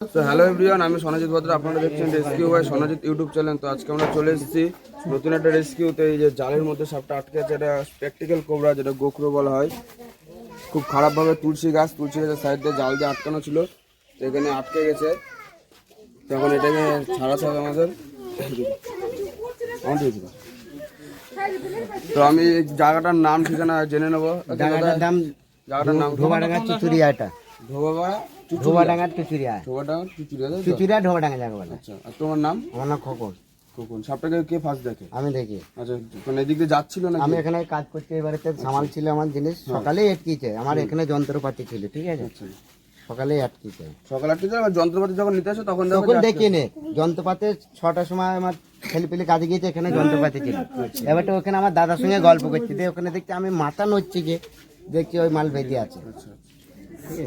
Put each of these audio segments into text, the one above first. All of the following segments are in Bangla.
তো হ্যালো এভরিওয়ান আমি সনজিৎ ভদ্র আপনারা দেখছেন rescue by Sanjit YouTube channel তো আজকে আমরা চলে এসেছি নতুন একটা রেস্কিউতে এই যে জালের মধ্যে সাপটা আটকে আছে এটা স্পেকটিক্যাল কোবরা যেটা গোখরো বলা হয়। খুব খারাপভাবে তুলসী গাছ তুলসী গাছের সাইড দিয়ে জাল দিয়ে আটকানো ছিল তো এখানে আটকে গেছে। তখন এটাকে ছাড়াতে হবে আমাদের তো আমি জায়গাটার নাম ঠিকানা জেনে নেব। জায়গাটার নাম জায়গাটার নাম ধোবাডাঙ্গা চুচুরিয়া চুচুরিয়া? চুচুরিয়া বলে। আচ্ছা আর তোমার নাম? আমার নাম খোকন। কখন সাপটাকে কে ফার্স্ট দেখে? আমি দেখি। আচ্ছা মানে এদিক দিয়ে যাচ্ছিল না আমি এখানে কাজ করতে এবারে সামাল ছিল আমার জিনিস। আটকিছে আমার এখানে যন্ত্রপাতি ছিল ঠিক আছে? সকালেই আটকিছে সকাল আটকে যায় যন্ত্রপাতি যখন নিতে আসে তখন তখন দেখি নে। যন্ত্রপাতি ছটার সময় আমার ছেলে পেলে কাজে গিয়েছে এখানে যন্ত্রপাতি ছিল। এবার তো ওখানে আমার দাদার সঙ্গে গল্প করছি। দিয়ে ওখানে দেখছি আমি মাথা নড়ছি গিয়ে। দেখছি ওই মাল বেঁধে আছে।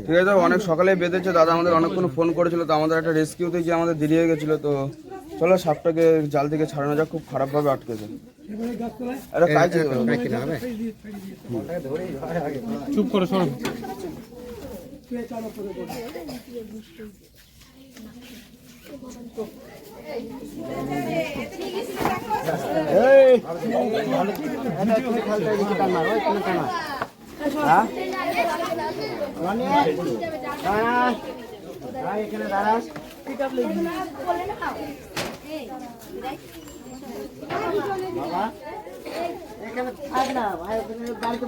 ঠিক আছে অনেক সকালে বেঁধেছে দাদা আমাদের অনেকক্ষণ ফোন করেছিল তো আমাদের একটা রেস্কিউতে গিয়ে আমাদের দেরি হয়ে গেছিল তো চলো সাপটাকে জাল থেকে ছাড়ানো যাক খুব খারাপভাবে আটকেছে এটা কাজ কিনা হবে চুপ করে সরো এই রনি দাঁড়াস দাঁড়া এখানে দাঁড়াস বাবা এখানে থাক ভাই ওখানে গাড়িতে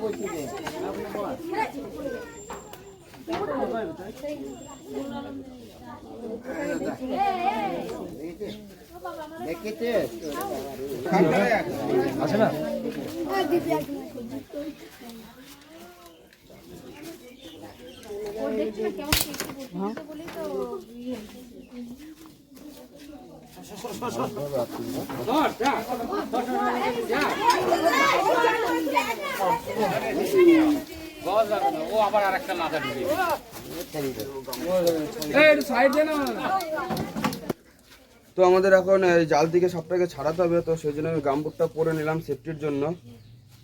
আছে না ও আবার আরেকটা মাথা ঢুকে সাইড দে না তো আমাদের এখন জাল থেকে সবটাকে ছাড়াতে হবে তো সেই জন্য আমি গামবুটটা পরে নিলাম সেফটির জন্য।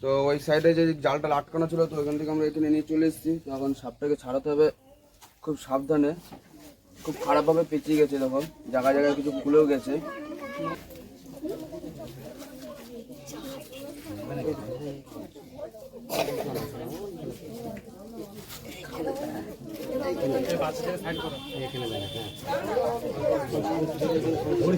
তো ওই সাইডে যে জালটা আটকানো ছিল, তো ওইখান থেকে আমরা এখানে নিয়ে চলে এসেছি। তো এখন সাপটাকে ছাড়াতে হবে খুব সাবধানে। খুব খারাপভাবে পেঁচিয়ে গেছে তখন। জায়গায় জায়গায় কিছু খুলেও গেছে। ভয়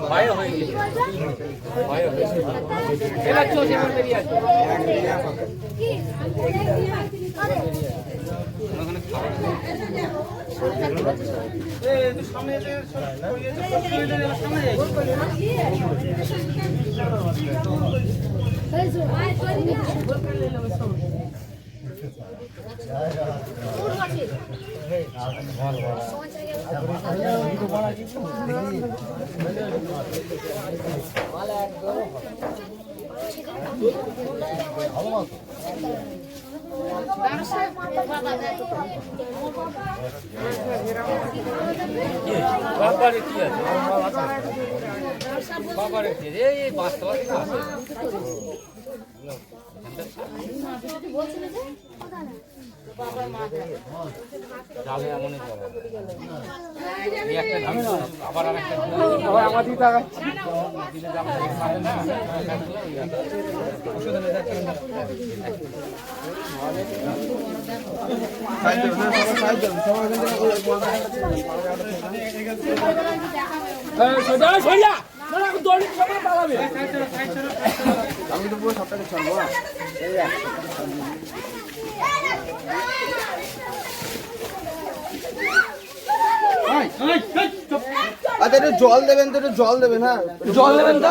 ভয় বাবারে কি আছে? বাবারে এই আছে জালে আমি তো পুরো ছাড়বো হ্যাঁ? আচ্ছা একটু জল দেবেন তো একটু জল দেবেন হ্যাঁ জল দেবেন তো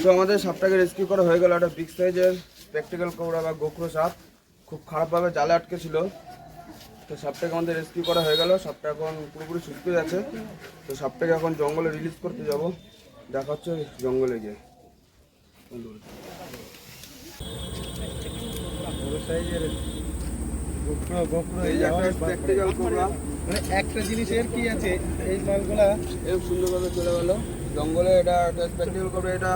তো আমাদের সাপটাকে রেস্কিউ করা হয়ে গেল একটা বিগ সাইজের প্র্যাকটিক্যাল কোবরা বা গোখরো সাপ। খুব খারাপভাবে জালে আটকে ছিল। তো সাপটাকে আমাদের রেস্কিউ করা হয়ে গেল। সাপটা এখন পুরোপুরি সুস্থ আছে তো সাপটাকে এখন জঙ্গলে রিলিজ করতে যাব। দেখা হচ্ছে জঙ্গলে গিয়ে। একটা মানে একটা জিনিসের কি আছে? এই মালগুলা এরকম সুন্দরভাবে চলে গেল। জঙ্গলে এটা এটা